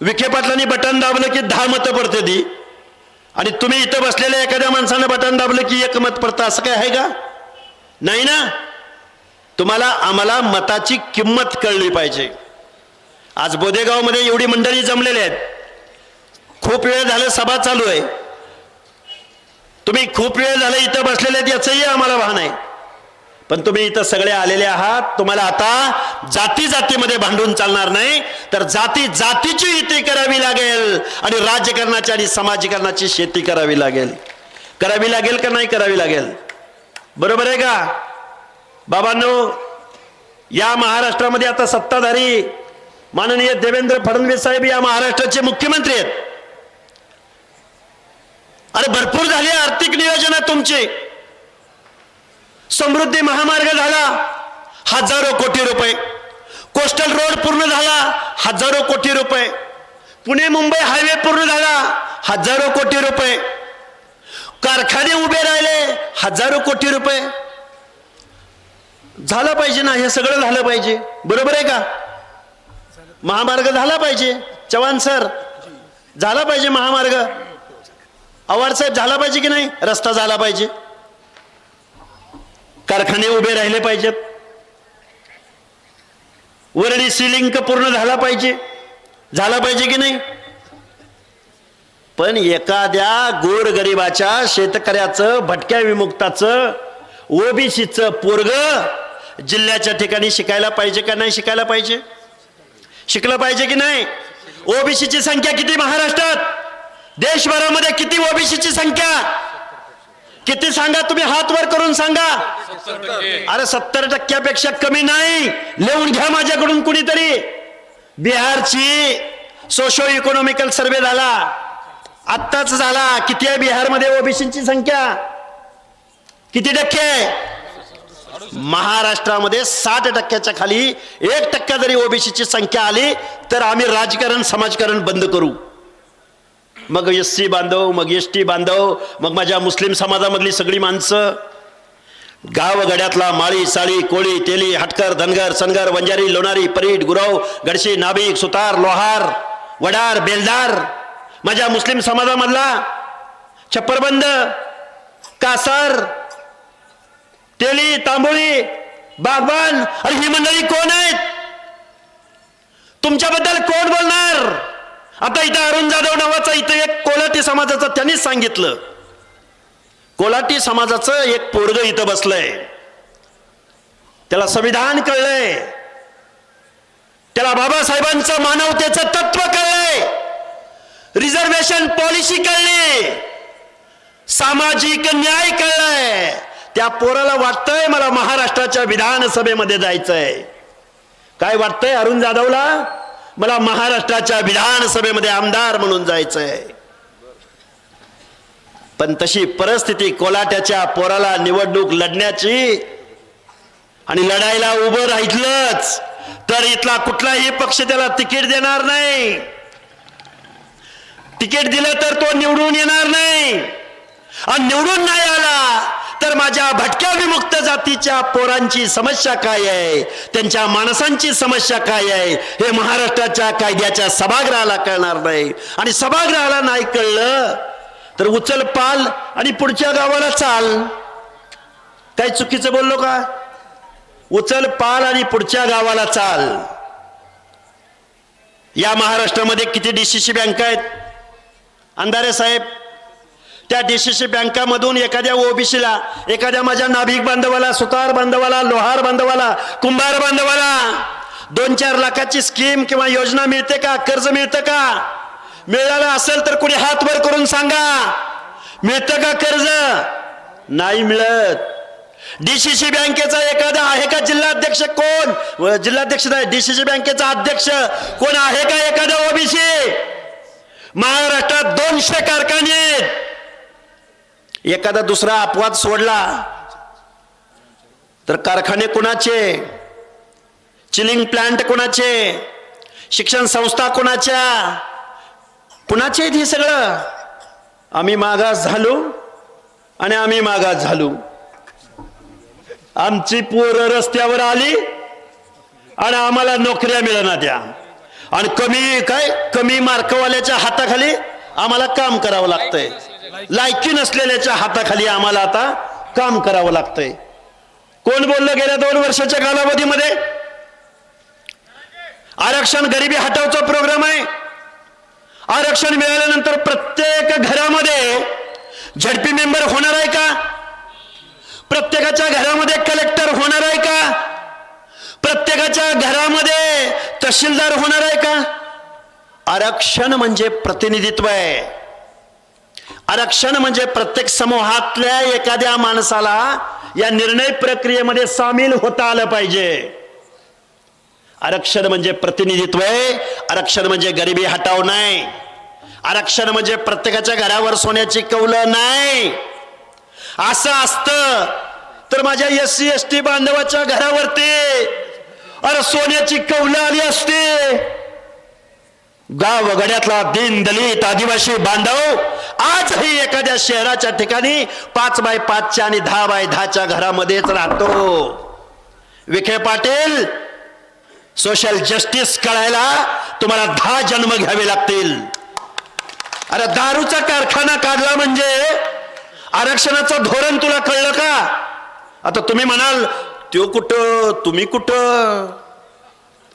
विखे पाटलांनी बटन दाबलं की दहा मतं पडते ती. आणि तुम्ही इथं बसलेल्या एखाद्या माणसानं बटन दाबलं की एक मत पडतं असं काय आहे का? नाही ना? तुम्हाला आम्हाला मताची किंमत कळली पाहिजे. आज बोदेगावमध्ये एवढी मंडळी जमलेली आहेत. खूप वेळ झालं सभा चालू आहे. तुम्ही खूप वेळ झालं इथं बसलेले आहेत याचंही आम्हाला भान आहे. पण तुम्ही इथं सगळे आलेले आहात तुम्हाला आता जाती जातीमध्ये भांडून चालणार नाही. तर जाती जातीची युती करावी लागेल आणि राज्यकरणाची आणि समाजीकरणाची शेती करावी लागेल. करावी लागेल का नाही करावी लागेल? बरोबर आहे का? बाबांनो या महाराष्ट्रामध्ये आता सत्ताधारी माननीय देवेंद्र फडणवीस साहेब या महाराष्ट्राचे मुख्यमंत्री आहेत. अरे भरपूर झाली आर्थिक नियोजन तुमची. समृद्धी महामार्ग झाला. हजारो कोटी रुपये. कोस्टल रोड पूर्ण झाला हजारो कोटी रुपये. पुणे मुंबई हायवे पूर्ण झाला हजारो कोटी रुपये. कारखाने उभे राहिले हजारो कोटी रुपये. झालं पाहिजे ना हे सगळं झालं पाहिजे. बरोबर आहे का? महामार्ग झाला पाहिजे. चव्हाण सर झाला पाहिजे महामार्ग. आवार साहेब झाला पाहिजे की नाही? रस्ता झाला पाहिजे. कारखाने उभे राहिले पाहिजेत. वरडी सिलिंक पूर्ण झाला पाहिजे. झाला पाहिजे की नाही? पण एखाद्या गोरगरिबाच्या शेतकऱ्याचं भटक्या विमुक्ताचं ओबीसीचं पोरग जिल्ह्याच्या ठिकाणी शिकायला पाहिजे का नाही शिकायला पाहिजे? शिकलं पाहिजे की नाही? ओबीसीची संख्या किती महाराष्ट्रात? देशभरामध्ये किती ओबीसीची संख्या? किती सांगा तुम्ही? हात वर करून सांगा. अरे सत्तर टक्क्यापेक्षा कमी नाही. लिहून घ्या माझ्याकडून कुणीतरी. बिहारची सोशो इकॉनॉमिकल सर्वे झाला. आत्ताच झाला. किती आहे बिहारमध्ये ओबीसीची संख्या? किती टक्के आहे? महाराष्ट्रामध्ये साठ टक्क्याच्या खाली एक टक्का जरी ओबीसीची संख्या आली तर आम्ही राजकारण समाजकारण बंद करू. मग एस सी बांधव मग एस टी बांधव मग माझ्या मुस्लिम समाजामधली सगळी माणसं. गावगड्यातला माळी साळी कोळी तेली हटकर धनगर सनगर वंजारी लोणारी परीट गुरव गडशी नाभिक सुतार लोहार वडार बेलदार. माझ्या मुस्लिम समाजामधला छप्परबंद कासार तेली तांबोळी बागबान अरे ही मंडळी कोण आहेत? तुमच्याबद्दल कोण बोलणार? आता इथं अरुण जाधव नावाचा इथं एक कोलाटी समाजाचा त्यांनीच सांगितलं. कोलाटी समाजाचं एक पोरग इथं बसलंय. त्याला संविधान कळलंय. त्याला बाबासाहेबांचं मानवतेचं तत्व कळलंय. रिझर्वेशन पॉलिसी कळली. सामाजिक न्याय कळलाय. त्या पोराला वाटतंय मला महाराष्ट्राच्या विधानसभेमध्ये जायचंय. काय वाटतंय अरुण जाधवला? मला महाराष्ट्राच्या विधानसभेमध्ये आमदार म्हणून जायचंय. पण तशी परिस्थिती कोलाट्याच्या पोराला निवडणूक लढण्याची आणि लढायला उभं राहितलंच तर इथला कुठलाही पक्ष त्याला तिकीट देणार नाही. तिकीट दिलं तर तो निवडून येणार नाही. आणि निवडून नाही आला तर माझ्या भटक्या विमुक्त जातीच्या पोरांची समस्या काय आहे? त्यांच्या माणसांची समस्या काय आहे? हे महाराष्ट्राच्या कायद्याच्या सभागृहाला कळणार नाही. आणि सभागृहाला नाही कळलं तर उचल पाल आणि पुढच्या गावाला चाल. काही चुकीचं बोललो का? उचल पाल आणि पुढच्या गावाला चाल. या महाराष्ट्रामध्ये किती डीसीसी बँका आहेत? अंधारे साहेब त्या डी सी सी बँकामधून एखाद्या ओबीसीला एखाद्या माझ्या नाभिक बांधवाला सुतार बांधवाला लोहार बांधवाला कुंभार बांधवाला दोन चार लाखाची स्कीम किंवा योजना मिळते का? कर्ज मिळतं का? मिळालं असेल तर कुणी हात वर करून सांगा. मिळतं का कर्ज? नाही मिळत. डीसीसी बँकेचा एखादा आहे का जिल्हाध्यक्ष? कोण? जिल्हाध्यक्ष नाही डीसीसी बँकेचा अध्यक्ष कोण आहे का एखादा ओबीसी महाराष्ट्रात दोनशे कारखाने आहेत. एखादा दुसरा अपवाद सोडला तर कारखाने कोणाचे? चिलिंग प्लांट कोणाचे? शिक्षण संस्था कोणाच्या? कुणाचे आहेत हे सगळं? आम्ही मागास झालो आणि आम्ही मागास झालो. आमची पोरं रस्त्यावर आली आणि आम्हाला नोकऱ्या मिळणार द्या. आणि कमी काय? कमी मार्कवाल्याच्या हाताखाली आम्हाला काम करावं लागतंय. लायकी नसलेल्याच्या हाताखाली आम्हाला आता काम करावं लागतंय. कोण बोललं गेल्या दोन वर्षाच्या कालावधीमध्ये? आरक्षण गरिबी हटावचा प्रोग्राम आहे. आरक्षण मिळाल्यानंतर प्रत्येक घरामध्ये झडपी मेंबर होणार आहे का? प्रत्येकाच्या घरामध्ये कलेक्टर होणार आहे का? प्रत्येकाच्या घरामध्ये तहसीलदार होणार आहे का? आरक्षण म्हणजे प्रतिनिधित्व आहे. आरक्षण म्हणजे प्रत्येक समूहातल्या एखाद्या माणसाला या निर्णय प्रक्रियेमध्ये सामील होता आलं पाहिजे. आरक्षण म्हणजे प्रतिनिधित्व आहे. आरक्षण म्हणजे गरिबी हटाव नाही. आरक्षण म्हणजे प्रत्येकाच्या घरावर सोन्याची कौलं नाही. असं असतं. तर माझ्या एस सी एस टी बांधवाच्या घरावरती अरे सोन्याची कवलं आली असते. गाव वगड्यातला दिन दलित आदिवासी बांधव आजही एखाद्या शहराच्या ठिकाणी पाच बाय पाचच्या आणि दहा बाय दहाच्या घरामध्येच राहतो. विखे पाटील सोशल जस्टिस कळायला तुम्हाला दहा जन्म घ्यावे लागतील. अरे दारूचा कारखाना काढला म्हणजे आरक्षणाचं धोरण तुला कळलं का? आता तुम्ही म्हणाल त्यो कुठं? तुम्ही कुठं?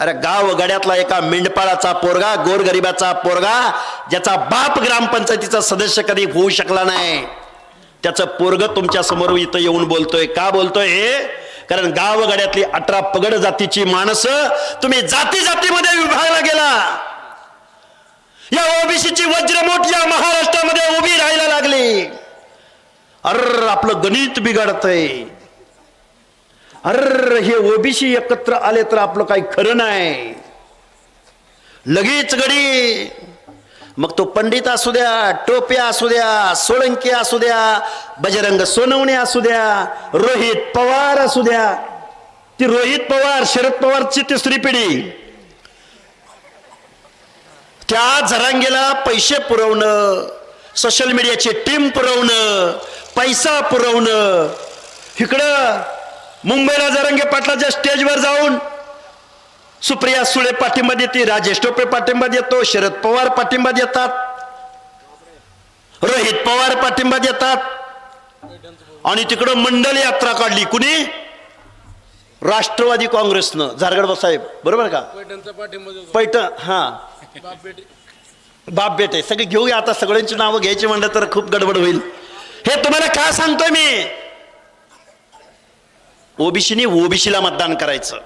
अरे गाव गड्यातला एका मेंढपाळाचा पोरगा गोरगरिबाचा पोरगा ज्याचा बाप ग्रामपंचायतीचा सदस्य कधी होऊ शकला नाही. त्याचं पोरग तुमच्यासमोर इथं येऊन बोलतोय. का बोलतोय? हे कारण गाव गड्यातली अठरा पगड जातीची माणसं तुम्ही जाती जातीमध्ये विभागला गेला. या ओबीसीची वज्रमोट या महाराष्ट्रामध्ये उभी राहायला लागली. अर आपलं गणित बिघडतंय. अर हे ओबीसी एकत्र आले तर आपलं काही खरं नाही. लगेच गडी. मग तो पंडित असू द्या टोप्या असू द्या सोळंकी असू द्या बजरंग सोनवणे असू द्या रोहित पवार असू द्या. ती रोहित पवार शरद पवारची तिसरी पिढी. त्या झरांगेला पैसे पुरवणं सोशल मीडियाची टीम पुरवणं पैसा पुरवणं. इकडं मुंबईला जरांगे पाटलाच्या स्टेजवर जाऊन सुप्रिया सुळे पाठिंबा देते राजेश टोपे पाठिंबा देतो शरद पवार पाठिंबा देतात रोहित पवार पाठिंबा देतात. आणि तिकडं मंडल यात्रा काढली. कुणी? राष्ट्रवादी काँग्रेसनं. झारगड साहेब बरोबर का? पैठण हा. बाप बेटी. बाप बेटे. सगळे घेऊया आता सगळ्यांची नावं घ्यायची म्हणलं तर खूप गडबड होईल. हे तुम्हाला का सांगतोय मी? ओबीसीने ओबीसीला मतदान करायचं.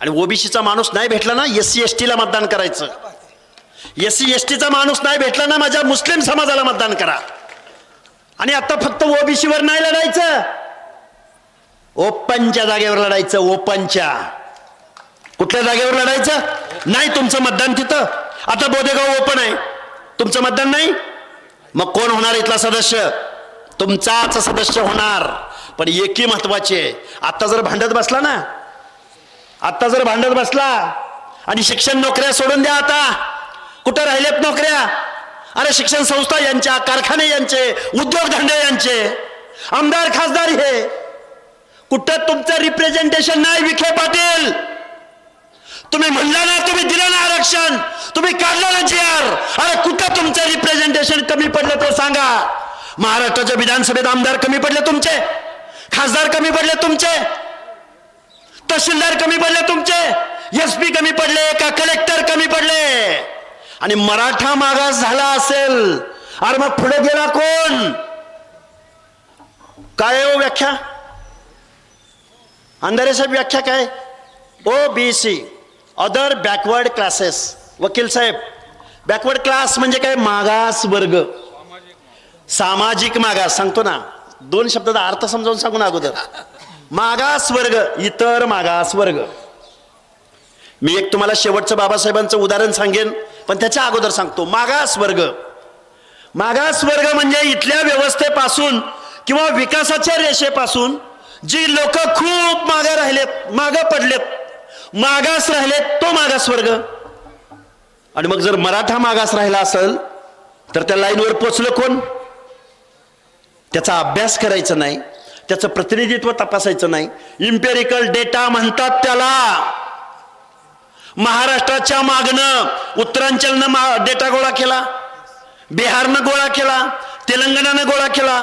आणि ओबीसीचा माणूस नाही भेटला ना एस सी एस टीला मतदान करायचं. एस सी एस टीचा माणूस नाही भेटला ना माझ्या मुस्लिम समाजाला मतदान करा. आणि आता फक्त ओबीसीवर नाही लढायचं. ओपनच्या जागेवर लढायचं ओपनच्या. कुठल्या जागेवर लढायचं? नाही तुमचं मतदान तिथं. आता बोदेगाव ओपन आहे. तुमचं मतदान नाही? मग कोण होणार इथला सदस्य? तुमचाच सदस्य होणार. पण एकी महत्वाची आहे. आत्ता जर भांडत बसला ना आत्ता जर भांडत बसला आणि शिक्षण नोकऱ्या सोडून द्या आता. कुठं राहिलेत नोकऱ्या? अरे शिक्षण संस्था यांच्या कारखाने यांचे उद्योगधंदे यांचे. आमदार खासदार हे. कुठं तुमचं रिप्रेझेंटेशन नाही विखे पाटील? तुम्ही म्हणला ना तुम्ही दिलं ना आरक्षण. तुम्ही काढलं ना जी आर अरे कुठं तुमचं रिप्रेझेंटेशन कमी पडलं तर सांगा. महाराष्ट्राच्या विधानसभेत आमदार कमी पडले तुमचे. खासदार कमी पडले तुमचे? तहसीलदार कमी पडले तुमचे? एस पी कमी पडले का कलेक्टर कमी पडले? आणि मराठा मागास झाला असेल अरे मग पुढे गेला कोण? काय हो व्याख्या? अंधारे साहेब व्याख्या काय? O B C other backward classes वकील साहेब बॅकवर्ड क्लास म्हणजे काय? मागास वर्ग. सामाजिक मागास सांगतो ना. दोन शब्दाचा अर्थ समजावून सांगून अगोदर. मागास वर्ग इतर मागास वर्ग मी एक तुम्हाला शेवटचं बाबासाहेबांचं उदाहरण सांगेन पण त्याच्या अगोदर सांगतो. मागास वर्ग मागास वर्ग म्हणजे इथल्या व्यवस्थेपासून किंवा विकासाच्या रेषेपासून जी लोक खूप मागे राहिलेत मागं पडलेत मागास राहिलेत तो मागास वर्ग आणि मग जर मराठा मागास राहिला असेल तर त्या लाईनवर पोचलं कोण? त्याचा अभ्यास करायचा नाही त्याचं प्रतिनिधित्व तपासायचं नाही. इम्पेरिकल डेटा म्हणतात त्याला. महाराष्ट्राच्या मागणं उत्तरांचलनं डेटा गोळा केला. बिहारनं गोळा केला. तेलंगणानं गोळा केला.